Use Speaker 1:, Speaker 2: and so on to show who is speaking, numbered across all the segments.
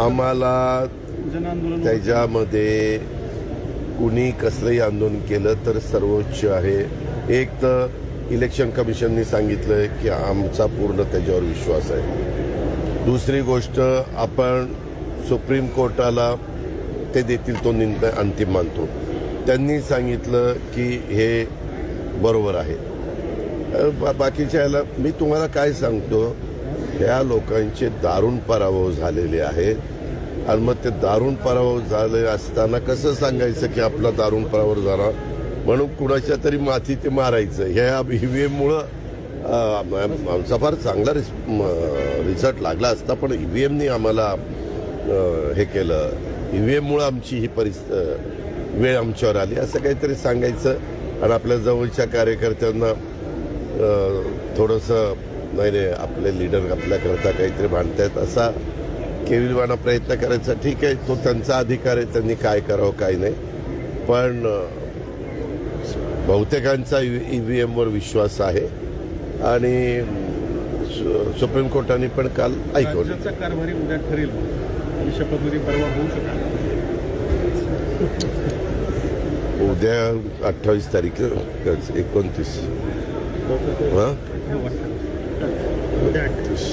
Speaker 1: आम्हाला त्याच्यामध्ये कुणी कसलंही आंदोलन केलं तर सर्वोच्च आहे. एक तर इलेक्शन कमिशननी सांगितलं की आमचा पूर्ण त्याच्यावर विश्वास आहे. दुसरी गोष्ट आपण सुप्रीम कोर्टाला ते देतील तो निर्णय अंतिम मानतो. त्यांनी सांगितलं की हे बरोबर आहे. बाकीच्या याला मी तुम्हाला काय सांगतो ह्या लोकांचे दारुण पराभव झालेले आहेत. आणि मग ते दारुण पराभव झाले असताना कसं सांगायचं की आपला दारुण पराभव झाला? म्हणून कुणाच्या तरी माथी ते मारायचं. ह्या ईव्हीएममुळं आमचा फार चांगला रिस रिझल्ट लागला असता पण ईव्हीएमनी आम्हाला हे केलं. ईव्हीएममुळं आमची ही परिस्थिती वेळ आमच्यावर आली. असं काहीतरी सांगायचं. आणि आपल्या जवळच्या कार्यकर्त्यांना थोडंसं नाही रे आपले लीडर आपल्याकरता काहीतरी भांडतायत असा केविलवाना प्रयत्न करायचा. ठीक आहे तो त्यांचा अधिकार आहे त्यांनी काय करावं काय नाही. पण बहुतेकांचा ई व्ही एमवर विश्वास आहे. आणि सुप्रीम कोर्टाने पण काल ऐकवलं.
Speaker 2: कारभारी उद्या ठरेल. आणि शपथविधी परवा होऊ शकतो
Speaker 1: उद्या अठ्ठावीस तारीख एकोणतीस. हां
Speaker 2: उद्या अठ्ठावीस.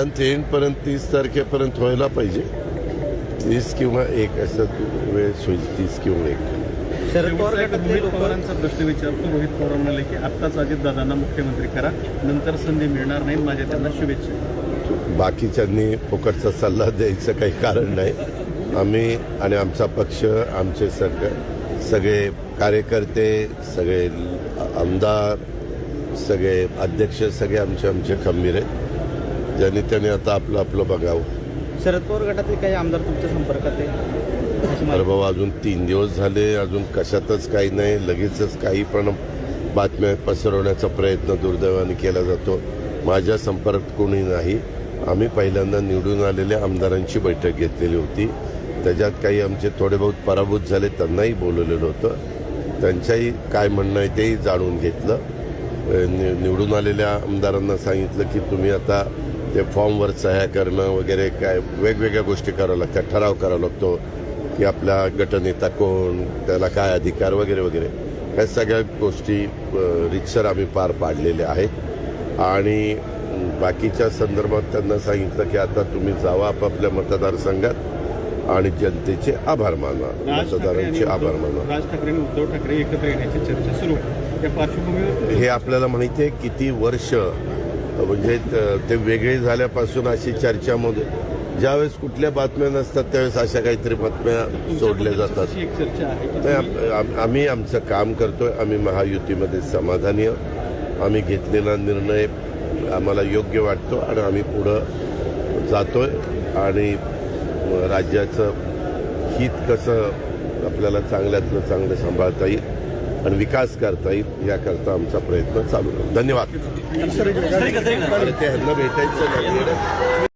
Speaker 1: मंथ एंडपर्यंत तीस तारखेपर्यंत व्हायला पाहिजे. तीस किंवा एक असं वेळ होईल तीस किंवा एक.
Speaker 3: शरद पवार
Speaker 2: रोहित
Speaker 3: लोक
Speaker 2: पवारांचा प्रश्न विचारतो. रोहित पवार म्हणाले की आत्ताच अजितदादांना मुख्यमंत्री करा. नंतर संधी मिळणार नाही. माझ्या त्यांना शुभेच्छा.
Speaker 1: बाकीच्यांनी फुकटचा सल्ला द्यायचं काही कारण नाही. आम्ही आणि आमचा पक्ष आमचे सग सगळे कार्यकर्ते सगळे आमदार सगळे अध्यक्ष सगळे आमचे आमचे खंबीर आहेत. ज्यांनी त्यांनी आता आपलं आपलं बघावं.
Speaker 3: शरद पवार गटातले काही आमदार तुमच्या संपर्कात आहे? अशी
Speaker 1: अरे
Speaker 3: माहिती.
Speaker 1: बाबा अजून तीन दिवस झाले अजून कशातच काही नाही लगेचच काही पण बातम्या पसरवण्याचा प्रयत्न दुर्दैवाने केला जातो. माझ्या संपर्कात कोणी नाही. आम्ही पहिल्यांदा निवडून आलेल्या आमदारांची बैठक घेतलेली होती. त्याच्यात काही आमचे थोडे बहुत पराभूत झाले त्यांनाही बोलवलेलं होतं. त्यांच्याही काय म्हणणं आहे तेही जाणून घेतलं. नि- निवडून आलेल्या आमदारांना सांगितलं की तुम्ही आता ते फॉर्मवर सह्या करणं वगैरे काय वेगवेगळ्या गोष्टी कराव्या लागतात ठराव करावा लागतो की आपला गटनेता कोण त्याला काय अधिकार वगैरे वगैरे. ह्या सगळ्या गोष्टी अ, रितसर आम्ही पार पाडलेल्या आहेत. आणि बाकीच्या संदर्भात त्यांना सांगितलं की आता तुम्ही जावा आपापल्या मतदारसंघात आणि जनतेचे आभार माना
Speaker 2: राज ठाकरे
Speaker 1: मतदारांचे आभार
Speaker 2: उद्धव-
Speaker 1: माना.
Speaker 2: राज ठाकरे आणि उद्धव ठाकरे एकत्र येण्याची चर्चा सुरू. या पार्श्वभूमीवर
Speaker 1: हे आपल्याला माहिती आहे किती वर्ष म्हणजे त- ते वेगळे झाल्यापासून अशी चर्चामध्ये ज्यावेळेस कुठल्या बातम्या नसतात त्यावेळेस अशा काहीतरी बातम्या सोडल्या जातात. नाही, आम्ही आमचं काम करतोय आम्ही महायुतीमध्ये समाधानी आम्ही घेतलेला निर्णय आम्हाला योग्य वाटतो आणि आम्ही पुढं जातोय आणि राज्याचं हित कसं आपल्याला चांगल्यातलं चांगलं सांभाळता येईल आणि विकास करता येईल याकरता आमचा प्रयत्न चालू राहील धन्यवाद. ते ह्यांना भेटायचं नाही.